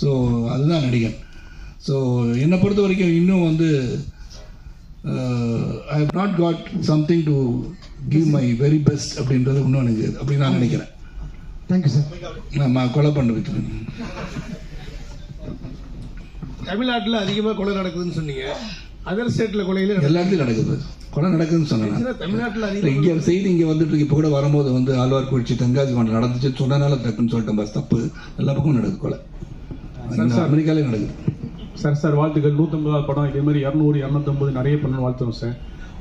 So அதுதான் நடிகன். So என்னை பொறுத்த வரைக்கும் இன்னும் வந்து I have not got something to give my very best அப்படின்றது இன்னும் எனக்கு அப்படி நான் நினைக்கிறேன். தேங்க்யூ சார் நான் கொலை பண்ண வைக்கிறேன். தமிழ்நாட்டில் அதிகமாக கொலை நடக்குதுன்னு சொன்னீங்க. அதர் ஸ்டேட்டில் கொலையில எல்லா இடத்துலையும் நடக்குது. கொலை நடக்குதுன்னு சொன்னேன் தமிழ்நாட்டில் இங்கே செய்தி இங்கே வந்துட்டு இப்போ கூட வரும்போது வந்து ஆழ்வார்குறிச்சி தென்காசி மாவட்டம் நடந்துச்சு சொன்னனால டக்குன்னு சொல்லிட்டேன் பஸ் தப்பு. எல்லா பக்கமும் நடக்குது கொலை. அமெரிக்காலே நடக்குது. சார் சார் வாழ்த்துக்கள். நூற்றம்பதாவது படம் இதே மாதிரி இரநூறு இரநூத்தம்பது நிறைய பண்ண வாழ்த்துறோம் சார்.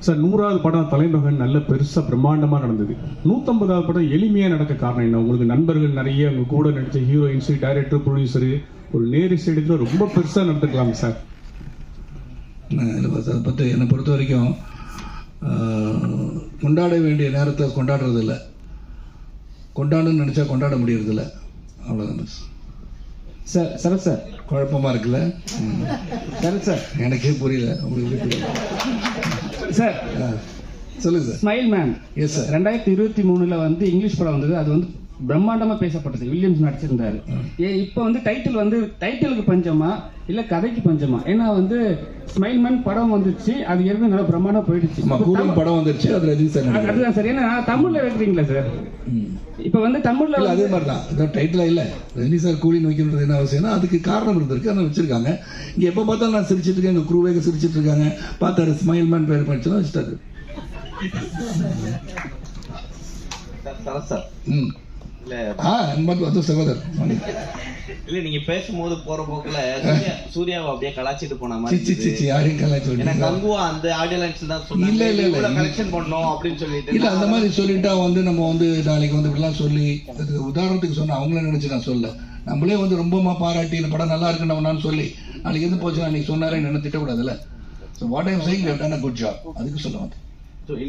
சார் நூறாவது படம் தலைமகன் நல்ல பெருசாக பிரம்மாண்டமாக நடந்தது. நூற்றம்பதாவது படம் எளிமையாக நடக்க காரணம் என்ன? உங்களுக்கு நண்பர்கள் நிறைய உங்க கூட நடித்த ஹீரோயின்ஸு டைரக்டர் ப்ரொடியூசரு ஒரு நேரிசை எடுத்துல ரொம்ப பெருசாக நடந்துக்கலாம் சார். அதை பற்றி என்னை பொறுத்த வரைக்கும் கொண்டாட வேண்டிய நேரத்தை கொண்டாடுறது இல்லை கொண்டாடணும்னு நினச்சா கொண்டாட முடியறதில்ல. அவ்வளோதான் பஸ் சார் சரத் சார் குழப்பமாக இருக்குல்ல. சரத் சார் எனக்கே புரியல. உங்களுக்கு புரியல சார் சொல்லுங்க sir smile man yes sir ரெண்டாயிரத்தி இருபத்தி மூணுல வந்து இங்கிலீஷ் படம் வந்தது. அது வந்து பிரம்மாண்டமா பேசப்பட்டது. வில்லியம்ஸ் நடிச்சிருந்தாரு. ஏ இப்போ வந்து டைட்டில் வந்து டைட்டிலுக்கு பஞ்சமா இல்ல கதைக்கு பஞ்சமா? ஏன்னா வந்து ஸ்மைல் மேன் படம் வந்துச்சு. அது ஏற்கனவே நல்லா பிரம்மாண்டமா போயிடுச்சு. படம் வந்துருச்சு. அது. அதுதான் சார் ஏன்னா தமிழ்ல வைக்கிறீங்களா சார் இப்ப வந்து தமிழ்ல அதே மாதிரி தான் இதான் டைட்டிலாக இல்லை. ரஜினி சார் கூலின்னு வைக்கணுன்றது என்ன அவசியம்னா அதுக்கு காரணம் இருந்திருக்கு. அதை வச்சிருக்காங்க. இங்கே எப்போ பார்த்தாலும் நான் சிரிச்சிட்டு இருக்கேன். எங்கள் குரூவேக சிரிச்சிட்டு இருக்காங்க. பார்த்தாரு ஸ்மைல் மேன் பேர் படிச்சுன்னா வச்சுட்டாரு. ம். இல்ல ஆ அது சகோதரர். இல்ல நீங்க பேசும்போது போற போக்குல சூர்யா சூர்யாவை அப்படியே கலாச்சிட்டு போன மாதிரி சிச்சி. யாரையும் கலாய்ச்சி ஏன்னா? கங்குவா அந்த ஆடியோ லைன்ஸ் தான் இல்ல, சொன்னாங்க இல்ல, இல்ல. இவ்வளவு கலெக்ஷன் பண்ணோம் அப்படின்னு சொல்லிட்டு இல்ல அந்த மாதிரி சொல்லிட்டா வந்து நம்ம வந்து நாளைக்கு வந்து இப்படிலாம் சொல்லி அதுக்கு உதாரணத்துக்கு சொன்ன அவங்கள நினைச்சு நான் சொல்ல நம்மளே வந்து ரொம்பமா பாராட்டி இந்த படம் நல்லா இருக்குன்னு நான் சொல்லி நாளைக்கு எது போச்சு அன்னைக்கு சொன்னாரே என்ன திட்டக்கூடாதுல்ல so what I'm saying done a good job அதுக்கு சொல்ல வந்தேன் So, இனி